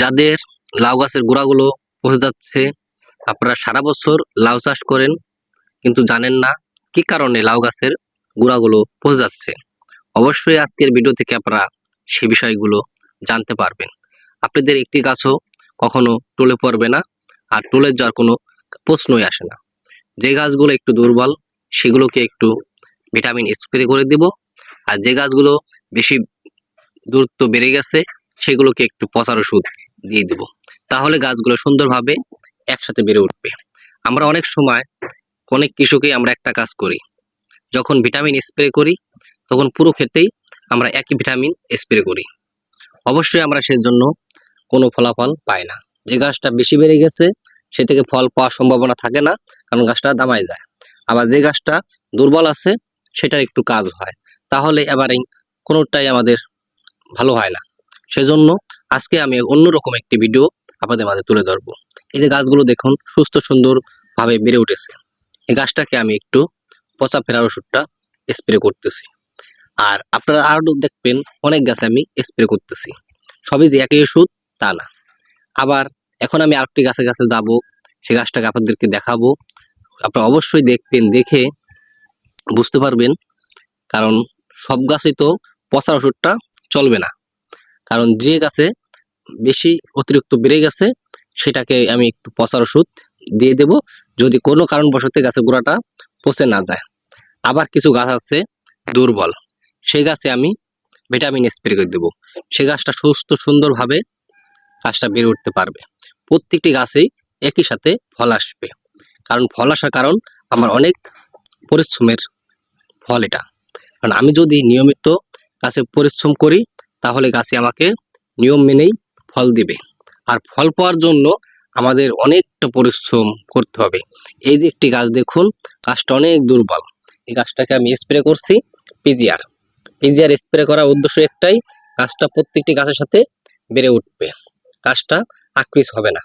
যাদের লাউ গাছের গোড়াগুলো পচে যাচ্ছে, আপনারা সারা বছর লাউ চাষ করেন, কিন্তু জানেন না কি কারণে লাউ গাছের গোড়াগুলো পচে যাচ্ছে। অবশ্যই আজকের ভিডিও থেকে আপনারা সে বিষয়গুলো জানতে পারবেন। আপনাদের একটি গাছও কখনো টলে পড়বে না, আর টলে যাওয়ার কোনো প্রশ্নই আসে না। যে গাছগুলো একটু দুর্বল, সেগুলোকে একটু ভিটামিন স্প্রে করে দিব, আর যে গাছগুলো বেশি দূরত্ব বেড়ে গেছে, সেগুলোকে একটু পচার ওষুধ দিয়ে দিব। তাহলে গাছগুলো সুন্দরভাবে একসাথে বেড়ে উঠবে। আমরা অনেক সময় অনেক কৃষকেই আমরা একটা কাজ করি। যখন ভিটামিন স্প্রে করি, তখন পুরো ক্ষেতেই আমরা একই ভিটামিন স্প্রে করি। অবশ্যই আমরা সেজন্য কোনো ফলাফল পাই না। যে গাছটা বেশি বেড়ে গেছে, সে থেকে ফল পাওয়ার সম্ভাবনা থাকে না, কারণ গাছটা দামায় যায়। আবার যে গাছটা দুর্বল আছে সেটা একটু কাজ হয়। তাহলে এবারে কোনোটাই আমাদের ভালো হয় না। সেজন্য আজকে আমি অন্যরকম একটি ভিডিও আপনাদের মাঝে তুলে ধরবো। এই যে গাছগুলো দেখুন, সুস্থ সুন্দর ভাবে বেড়ে উঠেছে। এই গাছটাকে আমি একটু পচা ফেরার ওষুধটা স্প্রে করতেছি। আর আপনারা আরও দেখবেন, অনেক গাছে আমি স্প্রে করতেছি। সবই যে একই ওষুধ, তা না। আবার এখন আমি আরেকটি গাছে গাছে যাব। সে গাছটাকে আপনাদেরকে দেখাবো। আপনারা অবশ্যই দেখবেন, দেখে বুঝতে পারবেন। কারণ সব গাছে তো পচা ওষুধটা চলবে না। কারণ যে গাছে বেশি অতিরিক্ত বেড়ে গেছে, সেটাকে আমি একটু পচার ওষুধ দিয়ে দেব যদি কোনো কারণবশত গাছের গোড়াটা পচে না যায়। আবার কিছু গাছ আছে দুর্বল, সেই গাছে আমি ভিটামিন স্প্রে করে দেবো। সে গাছটা সুস্থ সুন্দরভাবে গাছটা বেড়ে উঠতে পারবে। প্রত্যেকটি গাছেই একই সাথে ফল আসবে। কারণ ফল আসার কারণ আমার অনেক পরিশ্রমের ফল এটা। কারণ আমি যদি নিয়মিত গাছে পরিশ্রম করি তাহলে গাছে আমাকে নিয়ম মেনেই ফল দিবে। আর ফল পাওয়ার জন্য আমাদের অনেকটা পরিশ্রম করতে হবে। এই যে একটি গাছ দেখুন, গাছটা অনেক দুর্বল। এই গাছটাকে আমি স্প্রে করছি পিজিআর পিজিআর স্প্রে করার উদ্দেশ্য একটাই, গাছটা প্রত্যেকটি গাছের সাথে বেড়ে উঠবে। গাছটা আকৃষ্ট হবে না।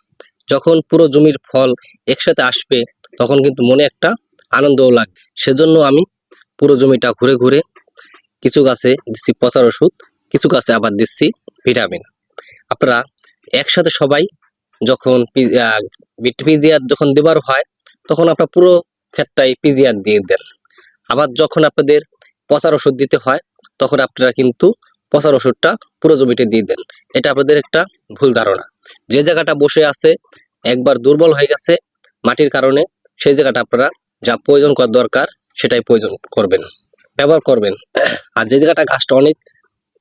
যখন পুরো জমির ফল একসাথে আসবে, তখন কিন্তু মনে একটা আনন্দও লাগবে। সেজন্য আমি পুরো জমিটা ঘুরে ঘুরে কিছু গাছে দিচ্ছি পচার ওষুধ কিছু গাছে আবার দিচ্ছি, ভিটামিন। আপনারা একসাথে সবাই যখন পিজিআর যখন দেবার হয়, তখন আপনার পুরো ক্ষেতটাই পিজিআর দিয়ে দেন। আবার যখন আপনাদের পচার ওষুধ দিতে হয়, তখন আপনারা কিন্তু পচার ওষুধটা পুরো জমিতে দিয়ে দেন। এটা আপনাদের একটা ভুল ধারণা। যে জায়গাটা বসে আছে, একবার দুর্বল হয়ে গেছে মাটির কারণে, সেই জায়গাটা আপনারা যা প্রয়োজন করা দরকার, সেটাই প্রয়োজন করবেন, ব্যবহার করবেন। আর যে জায়গাটা গাছটা অনেক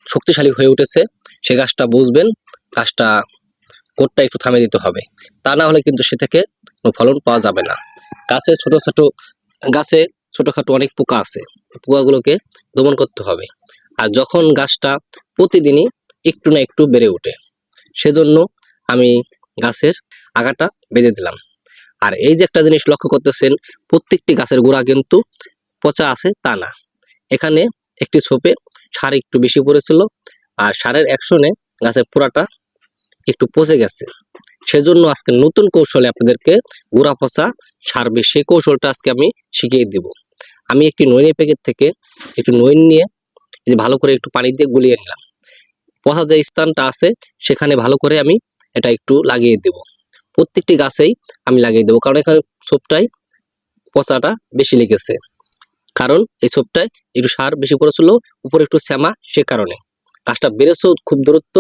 শক্তিশালী হয়ে উঠেছে, সে গাছটা বুঝবেন, গাছটা কোটটা একটু থামিয়ে দিতে হবে। তা না হলে কিন্তু সে থেকে ফলন পাওয়া যাবে না। গাছে ছোট ছোট, গাছে ছোটখাটো অনেক পোকা আছে। পোকাগুলোকে দমন করতে হবে। আর যখন গাছটা প্রতিদিনই একটু না একটু বেড়ে ওঠে, সেজন্য আমি গাছের আগাটা বেঁধে দিলাম। আর এই যে একটা জিনিস লক্ষ্য করতেছেন, প্রত্যেকটি গাছের গোড়া কিন্তু পচা আছে তা না। এখানে একটি ছোপে সার একটু বেশি পড়েছিল আর সারের অ্যাকশনে গাছের পোড়াটা একটু পচে গেছে। সেজন্য আজকে নতুন কৌশলে আপনাদেরকে গোড়া পচা সারবে সেই কৌশলটা আজকে আমি শিখিয়ে দিব। আমি একটি নইনের প্যাকেট থেকে একটু নইন নিয়ে যে ভালো করে একটু পানি দিয়ে গুলিয়ে নিলাম। পচা যে স্থানটা আছে সেখানে ভালো করে আমি এটা একটু লাগিয়ে দেব। প্রত্যেকটি গাছেই আমি লাগিয়ে দেবো, কারণ এখানে ছোপটাই পচাটা বেশি লেগেছে। কারণ এই ছোপটায় একটু সার বেশি পড়েছিল, উপরে একটু শ্যামা সে কারণে। গাছটা বেড়েছেও খুব দূরত্ব,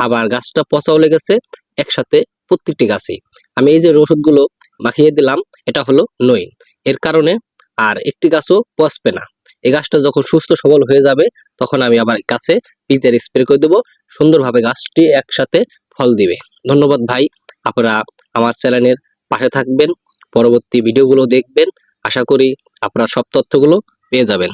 আবার গাছটা পচাও লেগেছে একসাথে প্রত্যেকটি গাছে আমি এই যে ওষুধগুলো মাখিয়ে দিলাম, এটা হলো নইন। এর কারণে আর একটি গাছও পচবে না। এই গাছটা যখন সুস্থ সবল হয়ে যাবে, তখন আমি আবার গাছে পিতের স্প্রে করে দেবো, সুন্দরভাবে গাছটি একসাথে ফল দিবে। ধন্যবাদ ভাই, আপনারা আমার চ্যানেলের পাশে থাকবেন, পরবর্তী ভিডিওগুলো দেখবেন। আশা করি আপনারা সব তথ্যগুলো পেয়ে যাবেন।